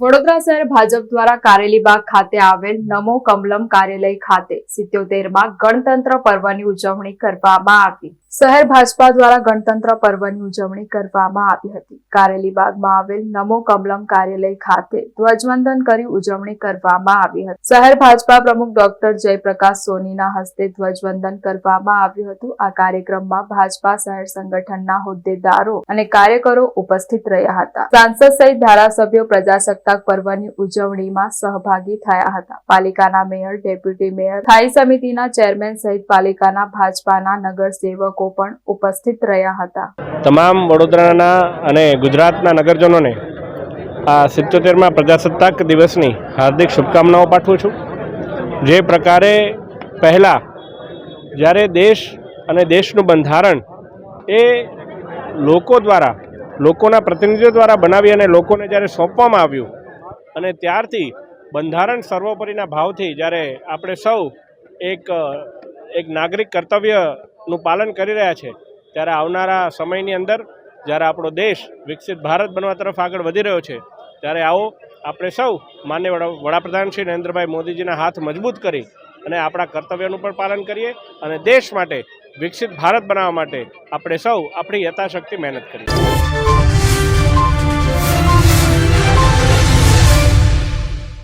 વડોદરા શહેર ભાજપ દ્વારા કારેલીબાગ ખાતે આવેલ નમો કમલમ કાર્યાલય ખાતે સિત્યોતેરમાં ગણતંત્ર પર્વની ઉજવણી કરવામાં આવી. શહેર ભાજપા દ્વારા ગણતંત્ર પર્વની ઉજવણી કરવામાં આવી હતી. કારેલીબાગમાં આવેલ નમો કમલમ કાર્યાલય ખાતે ધ્વજવંદન કરી ઉજવણી કરવામાં આવી હતી. શહેર ભાજપા પ્રમુખ ડોક્ટર જયપ્રકાશ સોનીના હસ્તે ધ્વજવંદન કરવામાં આવ્યું હતું. આ કાર્યક્રમમાં ભાજપા શહેર સંગઠનના હોદ્દેદારો અને કાર્યકરો ઉપસ્થિત રહ્યા હતા. સાંસદ સહિત ધારાસભ્યો પ્રજાસત્તાક પર્વની ઉજવણીમાં સહભાગી થયા હતા. પાલિકાના મેયર, ડેપ્યુટી મેયર, સ્થાયી સમિતિના ચેરમેન સહિત પાલિકાના ભાજપાના નગરસેવકો પણ ઉપસ્થિત રહ્યા હતા. તમામ વડોદરાના અને ગુજરાતના નગરજનોને આ સિત્યોતેરમાં પ્રજાસત્તાક દિવસની હાર્દિક શુભકામનાઓ પાઠવું છું. જે પ્રકારે પહેલાં જ્યારે દેશ અને દેશનું બંધારણ એ લોકો દ્વારા લોકોના પ્રતિનિધિઓ દ્વારા બનાવી અને લોકોને જ્યારે સોંપવામાં આવ્યું અને ત્યારથી બંધારણ સર્વોપરીના ભાવથી જ્યારે આપણે સૌ એક એક નાગરિક કર્તવ્યનું પાલન કરી રહ્યા છે, ત્યારે આવનારા સમયની અંદર જ્યારે આપણો દેશ વિકસિત ભારત બનવા તરફ આગળ વધી રહ્યો છે, ત્યારે આવો આપણે સૌ માન્ય વડા, વડાપ્રધાન શ્રી નરેન્દ્રભાઈ મોદીજીના હાથ મજબૂત કરી અને આપણા કર્તવ્યનું પણ પાલન કરીએ અને દેશ માટે વિકસિત ભારત બનાવવા માટે આપણે સૌ આપણી યથાશક્તિ મહેનત કરીએ.